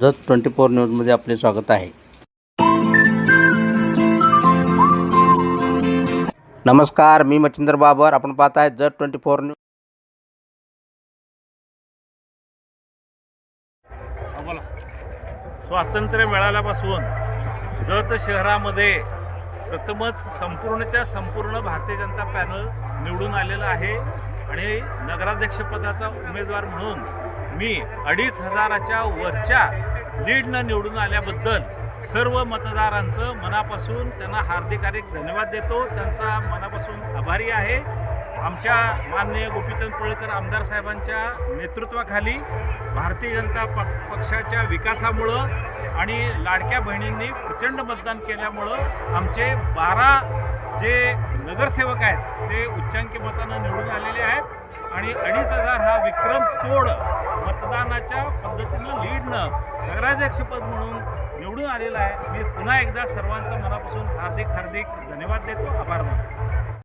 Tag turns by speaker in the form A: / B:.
A: Jat twenty four न्यूजमध्ये आपले स्वागत आहे. नमस्कार मी मच्छिंद्र बाबर. आपण पाहत आहे जत ट्वेंटी फोर न्यूज
B: बोला स्वातंत्र्य मिळाल्यापासून जत शहरामध्ये प्रथमच संपूर्णच्या संपूर्ण भारतीय जनता पॅनल निवडून आलेलं आहे आणि नगराध्यक्षपदाचा उमेदवार म्हणून मी अडीच हजाराच्या वरच्या लीडनं निवडून आल्याबद्दल सर्व मतदारांचं मनापासून त्यांना हार्दिक हार्दिक धन्यवाद देतो. त्यांचा मनापासून आभारी आहे. आमच्या माननीय गोपीचंद पळकर आमदार साहेबांच्या नेतृत्वाखाली भारतीय जनता प पक्षाच्या विकासामुळं आणि लाडक्या बहिणींनी प्रचंड मतदान केल्यामुळं आमचे बारा जे नगरसेवक आहेत ते उच्चांकी मतानं निवडून आलेले आहेत. आणि अडीच हजार हा विक्रम तोड मतदानाच्या पद्धतीनं लीडनं. नगराध्यक्षपद म्हणून निवडून आलेला आहे. मी पुन्हा एकदा सर्वांचं मनापासून हार्दिक हार्दिक धन्यवाद देतो. आभार मानतो.